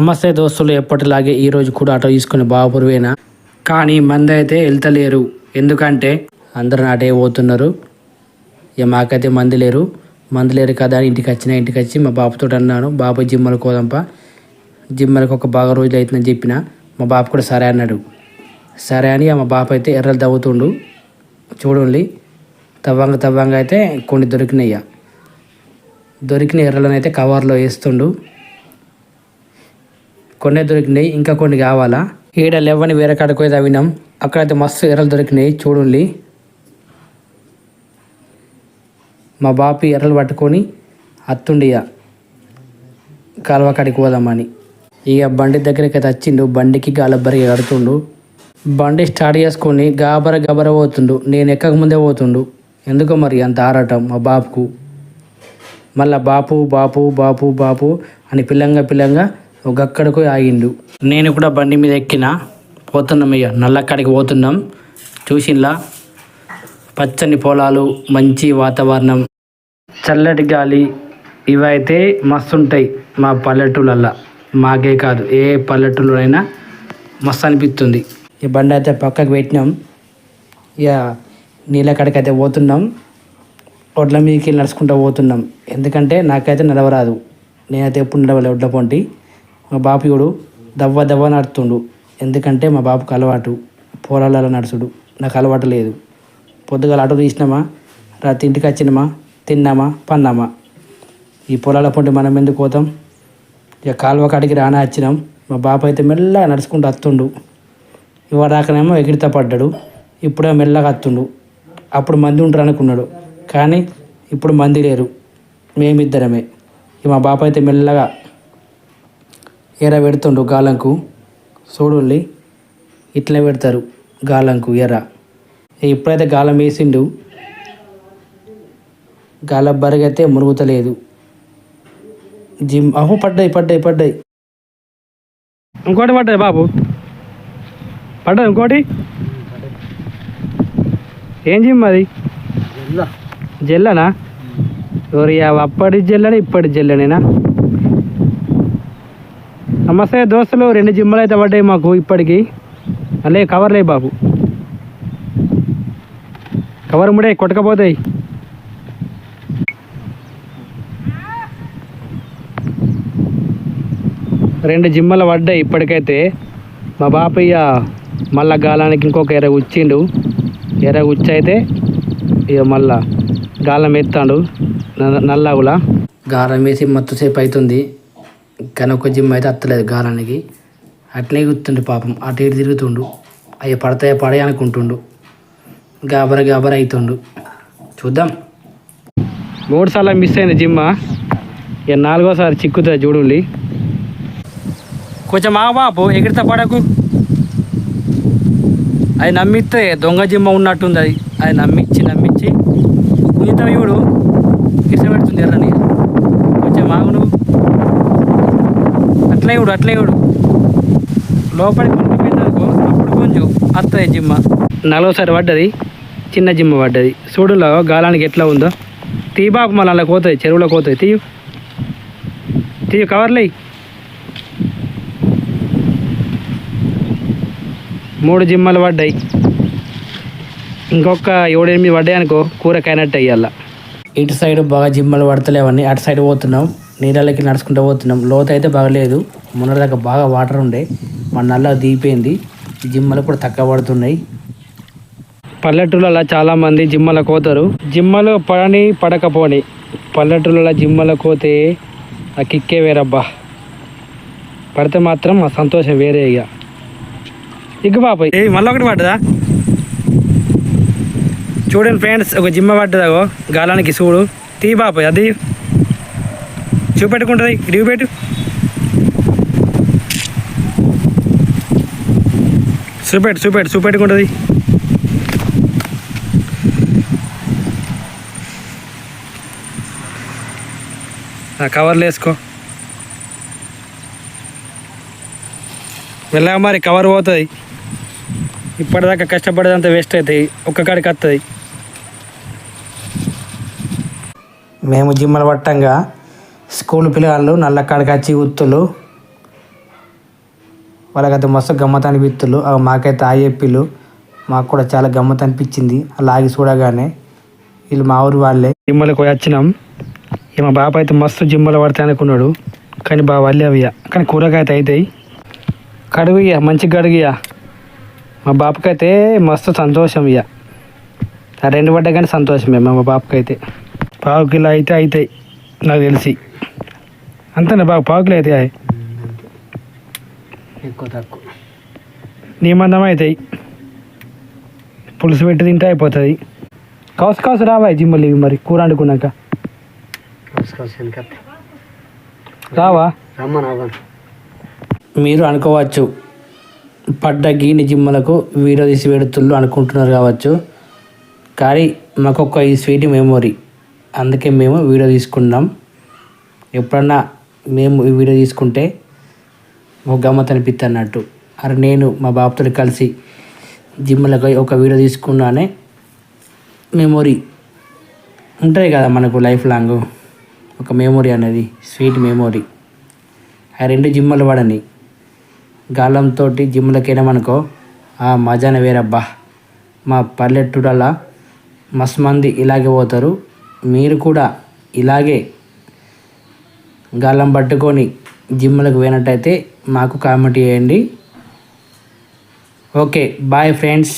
నమస్తే దోస్తులు ఎప్పటిలాగే ఈరోజు కూడా ఆటో తీసుకుని బాబురువేనా కానీ మంది అయితే వెళ్తలేరు. ఎందుకంటే అందరు నాటే పోతున్నారు. ఇక మాకైతే మంది లేరు. మంది లేరు కదా అని ఇంటికి వచ్చిన ఇంటికి వచ్చి మా బాబుతో అన్నాను. బాబు జిమ్మలు కోదంప జిమ్మలకు ఒక బాగా రోజులు అవుతుందని చెప్పిన మా బాబు కూడా సరే అన్నాడు. సరే అని మా బాబు అయితే ఎర్రలు తవ్వుతుండు. చూడండి. తవ్వంగా తవ్వంగా అయితే కొన్ని దొరికినయ్యా దొరికిన ఎర్రలను అయితే కవర్లో వేస్తుండు. కొన్ని దొరికినాయి ఇంకా కొన్ని కావాలా? ఈడ లెవ్వని వేరే కాడికి పోయి అవినాం అక్కడైతే మస్తు ఎర్రలు దొరికినాయి చూడండి. మా బాపి ఎర్రలు పట్టుకొని అత్తుండి ఇక కాలువ కాడికి పోదామని. ఇక బండి దగ్గరికి అయితే వచ్చిండు బండికి గాలబ్బరికి కడుతుండు బండి స్టార్ట్ చేసుకొని గాబర గబర పోతుండు నేను ఎక్కక ముందే పోతుండు. ఎందుకో మరి అంత ఆరాటం మా బాపుకు. మళ్ళా బాపు బాపు బాపు బాపు అని పిల్లంగా పిల్లంగా ఒకక్కడికి ఆగిండు. నేను కూడా బండి మీద ఎక్కిన పోతున్నాం ఇక నల్లక్కడికి పోతున్నాం. చూసిన్లా? పచ్చని పొలాలు మంచి వాతావరణం. చల్లటి గాలి ఇవైతే మస్తు ఉంటాయి మా పల్లెటూళ్ళల్లో. మాకే కాదు ఏ పల్లెటూళ్ళైనా మస్తు అనిపిస్తుంది. ఈ బండి అయితే పక్కకు పెట్టినాం. ఇక నీళ్ళ కాడికి అయితే పోతున్నాం. ఒడ్ల మీదకి వెళ్ళి నడుచుకుంటూ పోతున్నాం. ఎందుకంటే నాకైతే నడవరాదు. నేనైతే ఎప్పుడు నడవలే ఒడ్ల పొంటి. మా బాపియుడు దవ్వ దవ్వ నడుతుండు. ఎందుకంటే మా బాబుకు అలవాటు. పొలాలలో నడుచుడు. నాకు అలవాటు లేదు. పొద్దుగాల అటు తీసినామా? రాత్రి ఇంటికి వచ్చినామా? తిన్నామా? పన్నామా? ఈ పొలాల పొంటి మనం ఎందుకు పోతాం? ఇక కాలువ కాడికి రానా వచ్చినాం. మా బాబు అయితే మెల్లగా నడుచుకుంటూ వస్తుండు. ఇవ్వడాకనేమో ఎగిరిత పడ్డాడు. ఇప్పుడే మెల్లగా వస్తుండు. అప్పుడు మంది ఉంటారు అనుకున్నాడు. కానీ ఇప్పుడు మంది లేరు. మేమిద్దరమే. ఇక మా బాప అయితే మెల్లగా ఎర పెడుతుండు గాలంకు. చూడుల్లి ఇట్లా పెడతారు గాలంకు ఎర ఇప్పుడైతే గాలం వేసిండు గాల బరిగైతే మురుగుతలేదు జిమ్ అహో పడ్డాయి పడ్డాయి పడ్డాయి. ఇంకోటి పడ్డాయి బాబు. పడ్డది ఇంకోటి? ఏం జిమ్ అది? జెల్లనా? ఎవరి అప్పటి జెల్లనే ఇప్పటి జెల్లనేనా? నమస్తే దోస్తులు రెండు జిమ్మలు అయితే పడ్డాయి మాకు ఇప్పటికి. అలే కవర్లే బాబు. కవర్ ముడే కొట్టకపోతాయి. రెండు జిమ్మలు పడ్డాయి ఇప్పటికైతే. మా బాపయ్య మళ్ళా గాలానికి ఇంకొక ఎర ఉచ్చిండు ఎర ఉచ్చైతే ఇక మళ్ళా గాలం ఎత్తాడు నల్లాగులా. గాలం వేసి మత్తుసేపు అవుతుంది కానీ ఒక జిమ్ అయితే అత్తలేదు గాలానికి. అట్లే గుర్తుండు పాపం. అటు ఇటు తిరుగుతుండు. అవి పడతాయి పడే అనుకుంటుండు. గాబర గాబర అవుతుండు చూద్దాం. మూడు సార్లు మిస్ అయింది జిమ్మ ఇక నాలుగోసారి చిక్కుతుంది చూడండి. కొంచెం మా బాపు ఎగిరిత పడకు. అది నమ్మిస్తే దొంగ జిమ్మ ఉన్నట్టుంది అది. అది నమ్మించి నమ్మించి కుజిత చూడు. పెడుతుంది ఎర్రని. కొంచెం ఆగు నువ్వు అట్లే చూడు అట్లే చూడు. లోపలికి కొండిపోయిందనుకో అప్పుడు కొంచెం వస్తుంది జిమ్మ. నలవసారి పడ్డది చిన్న జిమ్మ పడ్డది. చూడులో గాలానికి ఎట్లా ఉందో. తీ బాపు మళ్ళీ అలా పోతుంది చెరువులో పోతుంది తీయు. తీయు కవర్లే మూడు జిమ్మలు పడ్డాయి. ఇంకొక ఏడు ఎనిమిది పడ్డాయి అనుకో కూరకైనట్టు అయ్యాల. ఇటు సైడ్ బాగా జిమ్మలు పడతలేవని అటు సైడ్ పోతున్నాం. నీళ్ళకి నడుచుకుంటూ పోతున్నాం. లోతు అయితే బాగలేదు. మొన్నటిదాకా బాగా వాటర్ ఉండే. మన నల్ల దిగిపోయింది. జిమ్మలు కూడా తక్కువ పడుతున్నాయి. పల్లెటూళ్ళలో చాలామంది జిమ్మల కోతారు జిమ్మలు పడని పడకపోని పల్లెటూళ్ళలో జిమ్మల కోతే ఆ కిక్కే వేరబ్బా. పడితే మాత్రం ఆ సంతోషం వేరే ఇక. ఇక బాబాయ్. ఏ మళ్ళీ ఒకటి పడ్డదా చూడండి ఫ్రెండ్స్ ఒక జిమ్మ పడ్డదాగో గాలానికి చూడు తీ బాబాయ్ అది. చూపెట్టుకుంటుంది. ఇడిగి పెట్టు చూపెట్టు చూపెట్టు చూపెట్టుకుంటుంది. ఆ కవర్లు వేసుకో. వెళ్ళగా మరి కవర్ పోతుంది. ఇప్పటిదాకా కష్టపడేదంతా వేస్ట్ అవుతాయి ఒక్క కాడికి వస్తుంది మేము జిమ్మలు పట్టంగా స్కూల్ పిల్లగాళ్ళు నల్ల కాడికి వచ్చి ఉత్తులు వాళ్ళకైతే మస్తు గమ్మత్ అనిపిస్తులు అవి మాకైతే ఆ చెప్పిళ్ళు మాకు కూడా చాలా గమ్మత్ అనిపించింది అలా ఆగి చూడగానే. వీళ్ళు మా ఊరు వాళ్ళే. జిమ్మలకు పోయి వచ్చినాం. ఇక మా బాప అయితే మస్తు జిమ్మలు పడతాయి అనుకున్నాడు. కానీ బాగా వాళ్ళే అవి ఇక. కానీ కూరగాయ అయితే అవుతాయి కడుగు మంచిగా మంచి మా బాపకైతే మస్తు సంతోషం ఇక. రెండు పడ్డా కానీ సంతోషమే మా బాపకైతే. పావు కిలో అయితే అవుతాయి నాకు తెలిసి. అంతేనా బాగా పావు కిలో అయితే ఎక్కువ తక్కువ. నీ మందం అవుతాయి పులుసు పెట్టి తింటే అయిపోతుంది. కౌసు కౌసు రావాయి జిమ్మలు ఇవి మరి కూర వండుకున్నాక. రావా? మీరు అనుకోవచ్చు పడ్డ గీని జిమ్మలకు వీడియో తీసి పెడుతుళ్ళు అనుకుంటున్నారు కావచ్చు. కానీ మాకొక ఈ స్వీట్ మెమొరీ. అందుకే మేము వీడియో తీసుకున్నాం ఎప్పుడన్నా మేము ఈ వీడియో తీసుకుంటే ఒక గమ్మత్ అనిపిస్తుంది అన్నట్టు అరే నేను మా బాబుతో కలిసి జిమ్లకు ఒక వీడియో తీసుకున్నానే మెమొరీ. ఉంటుంది కదా మనకు లైఫ్ లాంగ్ ఒక మెమొరీ అనేది స్వీట్ మెమొరీ. ఆ రెండు జిమ్మలు పడని గాలంతో జిమ్లకి ఆ మజాన వేరబ్బా. మా పల్లెటూడలా మస్తు మంది ఇలాగే పోతారు. మీరు కూడా ఇలాగే గాలం పట్టుకొని జిమ్లకు పోయినట్టయితే మాకు కామెంట్ చేయండి. Okay bye friends.